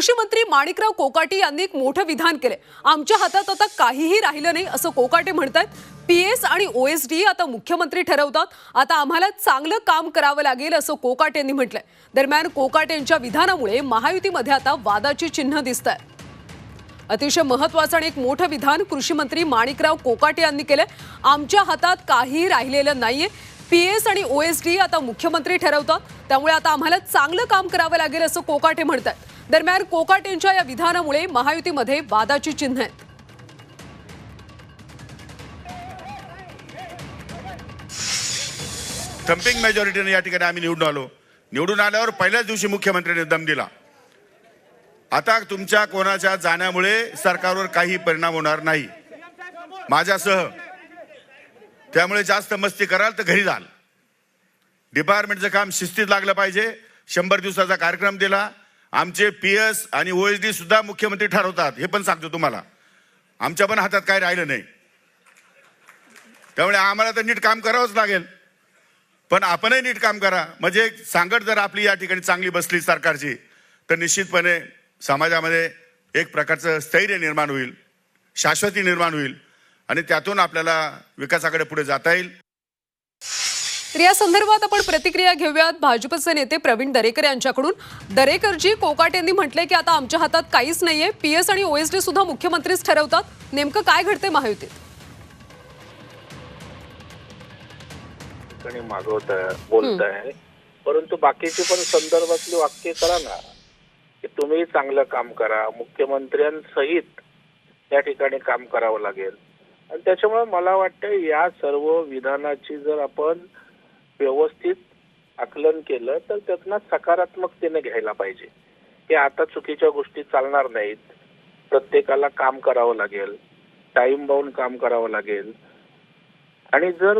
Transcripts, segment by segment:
कृषी मंत्री माणिकराव कोकाटे यांनी एक मोठं विधान केलंय. आमच्या हातात आता काहीही राहिलं नाही असं कोकाटे म्हणतात पीएस आणि ओएसडी आता मुख्यमंत्री ठरवतात. आता आम्हाला चांगलं काम करावं लागेल असं कोकाटे यांनी म्हटलंय. दरम्यान कोकाटे यांच्या विधानामुळे महायुतीमध्ये आता वादाची चिन्ह दिसत आहेत अतिशय महत्वाचं आणि एक मोठं विधान कृषी मंत्री माणिकराव कोकाटे यांनी केलंय. आमच्या हातात काहीही राहिलेलं नाहीये. पीएस आणि ओएसडी आता मुख्यमंत्री ठरवतात. त्यामुळे आता आम्हाला चांगलं काम करावं लागेल असं कोकाटे म्हणतात. दरम्यान कोकाटेंच्या या विधानामुळे महायुतीमध्ये वादाची चिन्ह आहेत. थम्पिंग मेजॉरिटीने या ठिकाणी आम्ही निवडून आलो. निवडून आल्यावर पहिल्याच दिवशी मुख्यमंत्र्यांनी दम दिला. आता तुमच्या कोणाच्या जाण्यामुळे सरकारवर काही परिणाम होणार नाही. माझ्यासह त्यामुळे जास्त मस्ती कराल तर घरी जाल. डिपार्टमेंटचं काम शिस्तीत लागलं पाहिजे. शंभर दिवसाचा कार्यक्रम दिला. आमचे पी एस आणि ओ एच सुद्धा मुख्यमंत्री ठरवतात. हे पण सांगतो तुम्हाला. आमच्या पण हातात काय राहिलं नाही. त्यामुळे आम्हाला तर नीट काम करावंच लागेल. पण आपणही नीट काम करा. म्हणजे सांगड जर आपली या ठिकाणी चांगली बसली सरकारची तर निश्चितपणे समाजामध्ये एक प्रकारचं स्थैर्य निर्माण होईल. शाश्वती निर्माण होईल. आणि त्यातून आपल्याला विकासाकडे पुढे जाता येईल. तर या संदर्भात आपण प्रतिक्रिया घेऊयात भाजपचे नेते प्रवीण दरेकर यांच्याकडून. दरेकरजी कोकाटे यांनी म्हटलंय की आता आमच्या हातात काहीच नाहीये. पीएस आणि ओएसडी सुद्धा मुख्यमंत्रीच ठरवतात. नेमकं काय घडतंय महायुतीत? ठिकाणी मागवताय बोलताय. परंतु बाकीची पण संदर्भातली वाक्य करा ना. की तुम्ही चांगलं काम करा. मुख्यमंत्र्यांसहित त्या ठिकाणी काम करावं लागेल. आणि त्याच्यामुळे मला वाटतं या सर्व विधानाची जर आपण व्यवस्थित आकलन केलं तर त्यातनं सकारात्मकतेने घ्यायला पाहिजे. की आता चुकीच्या गोष्टी चालणार नाहीत. प्रत्येकाला काम करावं लागेल. टाइम बाउंड काम करावं लागेल. आणि जर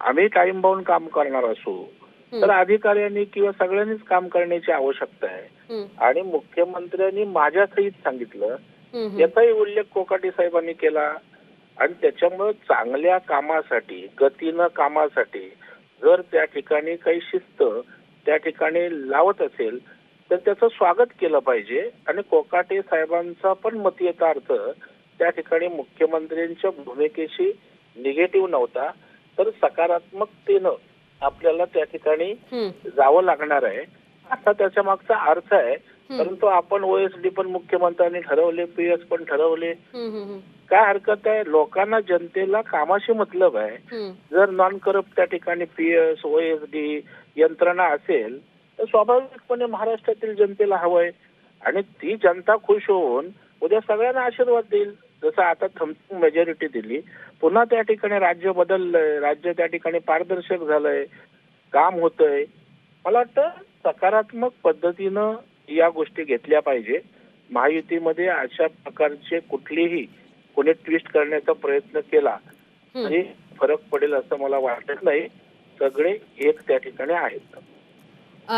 आम्ही टाइम बाउंड काम करणार असू तर अधिकाऱ्यांनी किंवा सगळ्यांनीच काम करण्याची आवश्यकता आहे. आणि मुख्यमंत्र्यांनी माझ्या सहित सांगितलं. याचाही उल्लेख कोकाटे साहेबांनी केला. आणि त्याच्यामुळे चांगल्या कामासाठी गतीनं कामासाठी जर त्या ठिकाणी काही शिस्त त्या ठिकाणी लावत असेल तर त्याचं स्वागत केलं पाहिजे. आणि कोकाटे साहेबांचा पण मतीयतार्थ त्या ठिकाणी मुख्यमंत्र्यांच्या भूमिकेशी निगेटिव्ह नव्हता तर सकारात्मकतेनं आपल्याला त्या ठिकाणी जावं लागणार आहे. असा त्याच्या मागचा अर्थ आहे परंतु आपण ओएसडी पण मुख्यमंत्र्यांनी ठरवले पीएस पण ठरवले. काय हरकत आहे? लोकांना जनतेला कामाशी मतलब आहे. जर नॉन करप्ट त्या ठिकाणी पीएस ओएसडी यंत्रणा असेल तर स्वाभाविकपणे महाराष्ट्रातील जनतेला हवंय. आणि ती जनता खुश होऊन उद्या सगळ्यांना आशीर्वाद देईल. जसं आता थम्पिंग मेजॉरिटी दिली पुन्हा त्या ठिकाणी राज्य बदललंय. राज्य त्या ठिकाणी पारदर्शक झालंय. काम होतंय. मला वाटतं सकारात्मक पद्धतीनं या गोष्टी घेतल्या पाहिजे. महायुतीमध्ये अशा प्रकारचे कुठलीही कोणी ट्विस्ट करण्याचा प्रयत्न केला तरी फरक पडेल असं मला वाटत नाही. सगळे एक त्या ठिकाणी आहेत.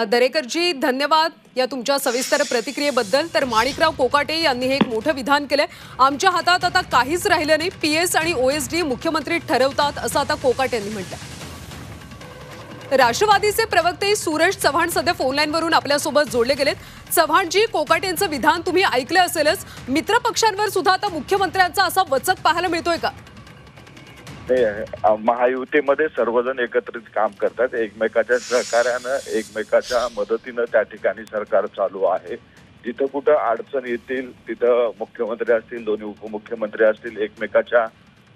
दरेकरजी धन्यवाद या तुमच्या सविस्तर प्रतिक्रियेबद्दल. तर माणिकराव कोकाटे यांनी हे एक मोठं विधान केलंय. आमच्या हातात आता काहीच राहिलं नाही. पीएस आणि ओएसडी मुख्यमंत्री ठरवतात असं आता कोकाटे यांनी म्हटलंय. राष्ट्रवादीचे प्रवक्ते सुरेश चव्हाण सध्या फोनलाईनवरून आपल्यासोबत जोडले गेलेत. चव्हाणजी कोकाट यांचं विधान तुम्ही ऐकलं असेलच. मित्र पक्षांवर सुद्धा आता मुख्यमंत्र्यांचा असा वचक पाहायला मिळतोय का? महायुतीमध्ये सर्वजण एकत्रित काम करतात. एकमेकाच्या सहकार्यानं एकमेकाच्या मदतीनं त्या ठिकाणी सरकार चालू आहे. जिथं कुठं अडचण येतील तिथं मुख्यमंत्री असतील दोन्ही उपमुख्यमंत्री असतील एकमेकाच्या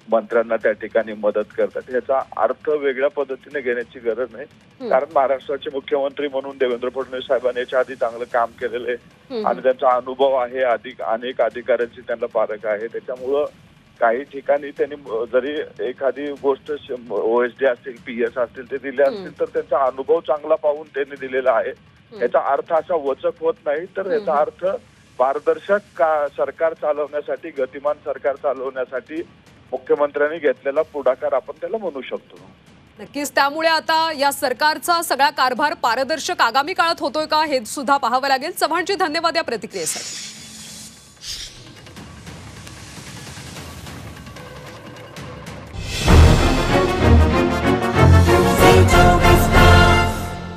मंत्र्यांना त्या ठिकाणी मदत करतात. याचा अर्थ वेगळ्या पद्धतीने घेण्याची गरज नाही. कारण महाराष्ट्राचे मुख्यमंत्री म्हणून देवेंद्र फडणवीस साहेबांनी याच्या आधी चांगलं काम केलेलं आहे. आणि त्यांचा अनुभव आहे अधिक अनेक अधिकाऱ्यांची त्यांना पारख आहे. त्याच्यामुळं काही ठिकाणी त्यांनी जरी एखादी गोष्ट ओएसडी असतील पीएस असतील ते दिले असतील तर त्यांचा अनुभव चांगला पाहून त्यांनी दिलेला आहे. याचा अर्थ असा वचक होत नाही तर याचा अर्थ पारदर्शक का सरकार चालवण्यासाठी गतिमान सरकार चालवण्यासाठी मुख्यमंत्र्यांनी घेतलेला पुढाकार आपण त्याला म्हणू शकतो. नक्कीच त्यामुळे आता या सरकारचा सगळा कारभार पारदर्शक आगामी काळात होतोय का हे सुद्धा पाहावं लागेल. चव्हाणजी धन्यवाद या प्रतिक्रियेसाठी.